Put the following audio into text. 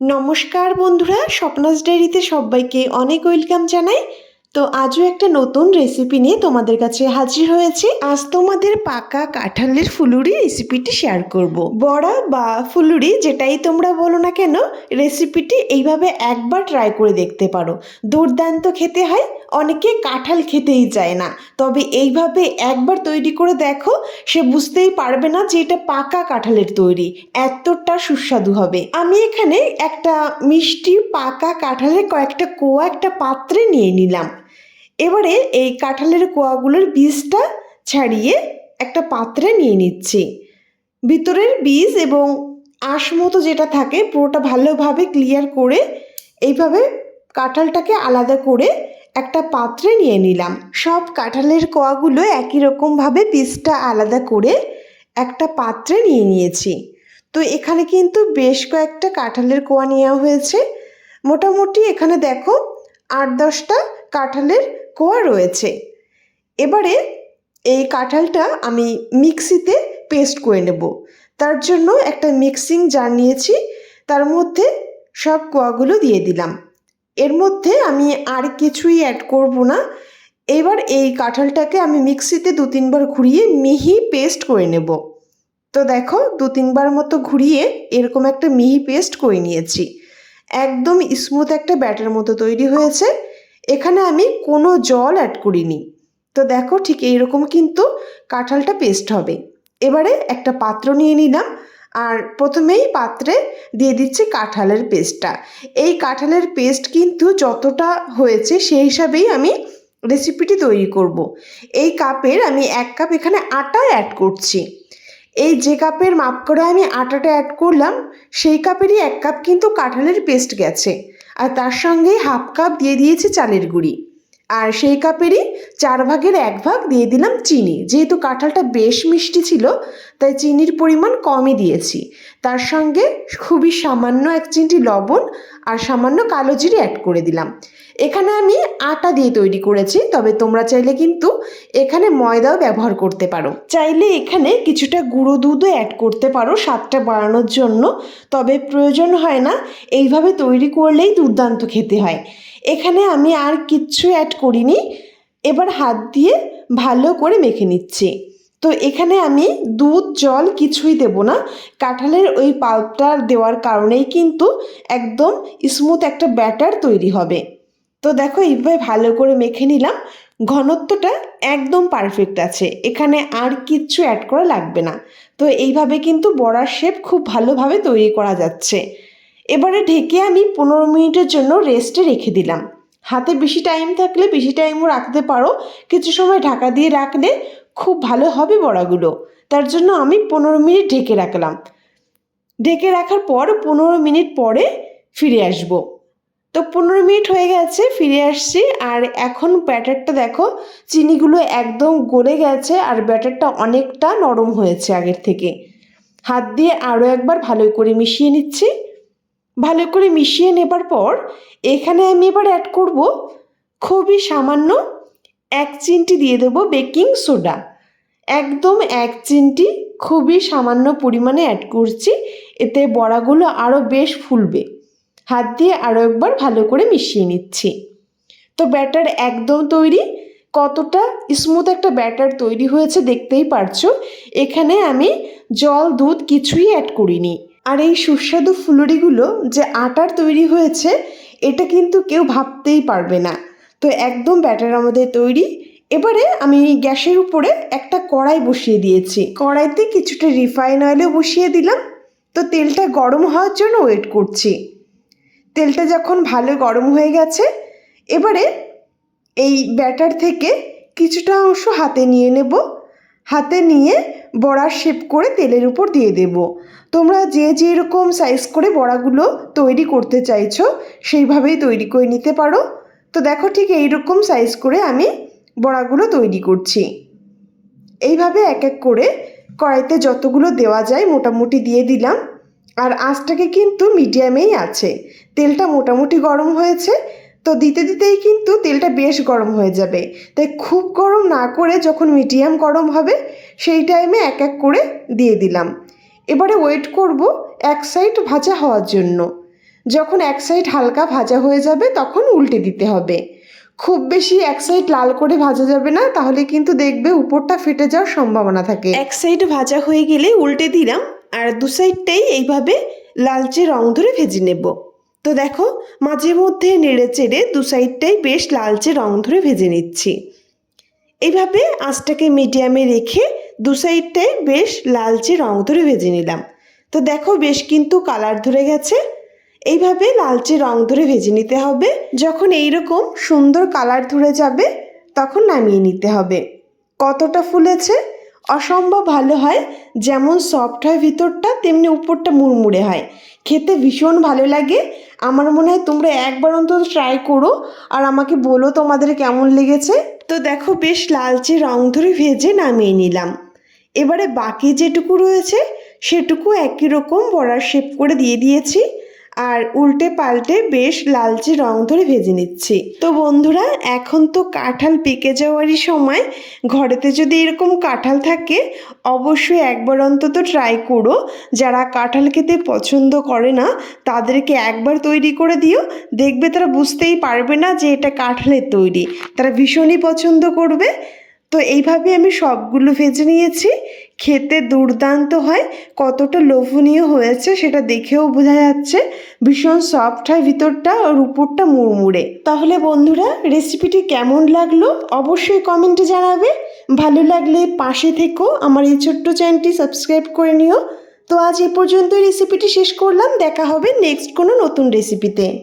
নমস্কার বন্ধুরা, স্বপ্নাস ডায়েরিতে সবাইকে অনেক ওয়েলকাম জানাই। তো আজও একটা নতুন রেসিপি নিয়ে তোমাদের কাছে হাজির হয়েছে। আজ তোমাদের পাকা কাঁঠালের ফুলুরি রেসিপিটি শেয়ার করব। বড়া বা ফুলুরি যেটাই তোমরা বলো না কেন রেসিপিটি এইভাবে একবার ট্রাই করে দেখতে পারো। দুর্দান্ত খেতে হয়। অনেকে কাঁঠাল খেতেই চায় না। তবে এইভাবে একবার তৈরি করে দেখো, সে বুঝতেই পারবে না যে এটা পাকা কাঁঠালের তৈরি। এতটা সুস্বাদু হবে। আমি এখানে একটা মিষ্টি পাকা কাঁঠালের কয়েকটা কোয়া, একটা পাত্রে নিয়ে নিলাম। এবারে এই কাঁঠালের কোয়াগুলোর বীজটা ছাড়িয়ে একটা পাত্রে নিয়ে নিচ্ছি। ভিতরের বীজ এবং আঁশ মতো যেটা থাকে, পুরোটা ভালোভাবে ক্লিয়ার করে এইভাবে কাঁঠালটাকে আলাদা করে একটা পাত্রে নিয়ে নিলাম। সব কাঁঠালের কোয়াগুলো একই রকমভাবে পিসটা আলাদা করে একটা পাত্রে নিয়ে নিয়েছি। তো এখানে কিন্তু বেশ কয়েকটা কাঁঠালের কোয়া নেওয়া হয়েছে। মোটামুটি এখানে দেখো আট দশটা কাঁঠালের কোয়া রয়েছে। এবারে এই কাঁঠালটা আমি মিক্সিতে পেস্ট করে নেব। তার জন্য একটা মিক্সিং জার নিয়েছি। তার মধ্যে সব কোয়াগুলো দিয়ে দিলাম। এর মধ্যে আমি আর কিছুই অ্যাড করব না। এবার এই কাঁঠালটাকে আমি মিক্সিতে দু তিনবার ঘুরিয়ে মিহি পেস্ট করে নেব। তো দেখো, দু তিনবার মতো ঘুরিয়ে এরকম একটা মিহি পেস্ট করে নিয়েছি। একদম স্মুথ একটা ব্যাটার মতো তৈরি হয়েছে। এখানে আমি কোনো জল অ্যাড করিনি। তো দেখো ঠিক এইরকম কিন্তু কাঁঠালটা পেস্ট হবে। এবারে একটা পাত্র নিয়ে নিলাম। আর প্রথমেই পাত্রে দিয়ে দিচ্ছি কাঁঠালের পেস্টটা। এই কাঁঠালের পেস্ট কিন্তু যতটা হয়েছে সেই হিসাবেই আমি রেসিপিটি তৈরি করব। এই কাপের আমি এক কাপ এখানে আটা অ্যাড করছি। এই যে কাপের মাপ করে আমি আটাটা অ্যাড করলাম, সেই কাপেরই এক কাপ কিন্তু কাঁঠালের পেস্ট গেছে। আর তার সঙ্গে হাফ কাপ দিয়ে দিয়েছি চালের গুঁড়ি। আর সেই কাপেরই চার ভাগের এক ভাগ দিয়ে দিলাম চিনি। যেহেতু কাঁঠালটা বেশ মিষ্টি ছিল, তাই চিনির পরিমাণ কমই দিয়েছি। তার সঙ্গে খুবই সামান্য এক চিমটি লবণ আর সামান্য কালো জিরে অ্যাড করে দিলাম। এখানে আমি আটা দিয়ে তৈরি করেছি, তবে তোমরা চাইলে কিন্তু এখানে ময়দাও ব্যবহার করতে পারো। চাইলে এখানে কিছুটা গুঁড়ো দুধও অ্যাড করতে পারো স্বাদটা বাড়ানোর জন্য, তবে প্রয়োজন হয় না, এইভাবে তৈরি করলেই দুর্দান্ত খেতে হয়। এখানে আমি আর কিচ্ছু অ্যাড করিনি। এবার হাত দিয়ে ভালো করে মেখে নিচ্ছি। তো এখানে আমি দুধ, জল কিছুই দেব না। কাঁঠালের ওই পাল্পটা দেওয়ার কারণেই কিন্তু একদম স্মুথ একটা ব্যাটার তৈরি হবে। তো দেখো এইভাবে ভালো করে মেখে নিলাম। ঘনত্বটা একদম পারফেক্ট আছে। এখানে আর কিচ্ছু অ্যাড করা লাগবে না। তো এইভাবে কিন্তু বড়ার শেপ খুব ভালোভাবে তৈরি করা যাচ্ছে। এবারে ঢেকে আমি পনেরো মিনিটের জন্য রেস্টে রেখে দিলাম। হাতে বেশি টাইম থাকলে বেশি টাইমও রাখতে পারো। কিছু সময় ঢাকা দিয়ে রাখলে খুব ভালো হবে বড়াগুলো। তার জন্য আমি পনেরো মিনিট ঢেকে রাখলাম। ঢেকে রাখার পর পনেরো মিনিট পরে ফিরে আসব। তো পনেরো মিনিট হয়ে গেছে, ফিরে আসছি। আর এখন ব্যাটারটা দেখো, চিনিগুলো একদম গলে গেছে আর ব্যাটারটা অনেকটা নরম হয়েছে আগের থেকে। হাত দিয়ে আরও একবার ভালো করে মিশিয়ে নিচ্ছি। ভালো করে মিশিয়ে নেবার পর এখানে আমি এবার অ্যাড করব খুবই সামান্য এক চিমটি দিয়ে দেবো বেকিং সোডা একদম এক চিমটি খুবই সামান্য পরিমাণে অ্যাড করছি, এতে বড়াগুলো আরও বেশ ফুলবে। হাত দিয়ে আরও একবার ভালো করে মিশিয়ে নিচ্ছি। তো ব্যাটার একদম তৈরি, কতটা স্মুথ একটা ব্যাটার তৈরি হয়েছে দেখতেই পারছ। এখানে আমি জল, দুধ কিছুই অ্যাড করিনি। আর এই সুস্বাদু ফুলুরিগুলো যে আটার তৈরি হয়েছে, এটা কিন্তু কেউ ভাবতেই পারবে না। তো একদম ব্যাটার আমাদের তৈরি। এবারে আমি গ্যাসের উপরে একটা কড়াই বসিয়ে দিয়েছি। কড়াইতে কিছুটা রিফাইন অয়েলও বসিয়ে দিলাম। তো তেলটা গরম হওয়ার জন্য ওয়েট করছি। তেলটা যখন ভালো গরম হয়ে গেছে, এবারে এই ব্যাটার থেকে কিছুটা অংশ হাতে নিয়ে নেব। হাতে নিয়ে বড়া শেপ করে তেলের উপর দিয়ে দেব। তোমরা যে যেরকম সাইজ করে বড়াগুলো তৈরি করতে চাইছো, সেইভাবেই তৈরি করে নিতে পারো। তো দেখো ঠিক এইরকম সাইজ করে আমি বড়াগুলো তৈরি করছি। এইভাবে এক এক করে কড়াইতে যতগুলো দেওয়া যায় মোটামুটি দিয়ে দিলাম। আর আঁচটাকে কিন্তু মিডিয়ামেই আছে। তেলটা মোটামুটি গরম হয়েছে। তো দিতে দিতেই কিন্তু তেলটা বেশ গরম হয়ে যাবে। তাই খুব গরম না করে যখন মিডিয়াম গরম হবে, সেই টাইমে এক এক করে দিয়ে দিলাম। এবারে ওয়েট করব এক সাইড ভাজা হওয়ার জন্য। যখন এক সাইড হালকা ভাজা হয়ে যাবে, তখন উল্টে দিতে হবে। খুব বেশি এক সাইড লাল করে ভাজা যাবে না, তাহলে কিন্তু দেখবে উপরটা ফেটে যাওয়ার সম্ভাবনা থাকে। এক সাইড ভাজা হয়ে গেলে উল্টে দিলাম, আর দু সাইডটাই এইভাবে লালচে রং ধরে ভেজে নেব। তো দেখো মাঝে মধ্যে নেড়ে চেড়ে দু সাইডটাই বেশ লালচে রং ধরে ভেজে নিচ্ছি। এইভাবে আঁচটাকে মিডিয়ামে রেখে দু সাইডটাই বেশ লালচে রং ধরে ভেজে নিলাম। তো দেখো, বেশ কিন্তু কালার ধরে গেছে। এইভাবে লালচে রং ধরে ভেজে নিতে হবে। যখন এইরকম সুন্দর কালার ধরে যাবে, তখন নামিয়ে নিতে হবে। কতটা ফুলেছে? অসম্ভব ভালো হয়, যেমন সফট হয় ভিতরটা, তেমনি উপরটা মুড়মুড়ে হয়। খেতে ভীষণ ভালো লাগে। আমার মনে হয় তোমরা একবার অন্তত ট্রাই করো। আর আমাকে বলো তোমাদের কেমন লেগেছে। তো দেখো, বেশ লালচে রং ধরে ভেজে নামিয়ে নিলাম। এবারে বাকি যেটুকু রয়েছে, সেটুকু একই রকম বড়ার শেপ করে দিয়ে দিয়েছি। আর উল্টে পাল্টে বেশ লালচে রং ধরে ভেজে নিচ্ছি। তো বন্ধুরা, এখন তো কাঁঠাল পেকে যাওয়ারই সময়। ঘরেতে যদি এরকম কাঁঠাল থাকে, অবশ্যই একবার অন্তত ট্রাই করো। যারা কাঁঠাল খেতে পছন্দ করে না, তাদেরকে একবার তৈরি করে দিও। দেখবে তারা বুঝতেই পারবে না যে এটা কাঁঠালের তৈরি। তারা ভীষণই পছন্দ করবে। তো এইভাবে আমি সবগুলো ভেজে নিয়েছি। খেতে দুর্দান্ত হয়, কতটা লোভনীয় হয়েছে সেটা দেখেও বোঝা যাচ্ছে। ভীষণ সফট হয় ভিতরটা আর উপরটা মুড়মুড়ে। তাহলে বন্ধুরা রেসিপিটি কেমন লাগল অবশ্যই কমেন্টে জানাবে। ভালো লাগলে পাশে থেকো, আমার এই ছোট্ট চ্যানেলটি সাবস্ক্রাইব করে নিও। তো আজ এ পর্যন্ত রেসিপিটি শেষ করলাম, দেখা হবে নেক্সট কোনো নতুন রেসিপিতে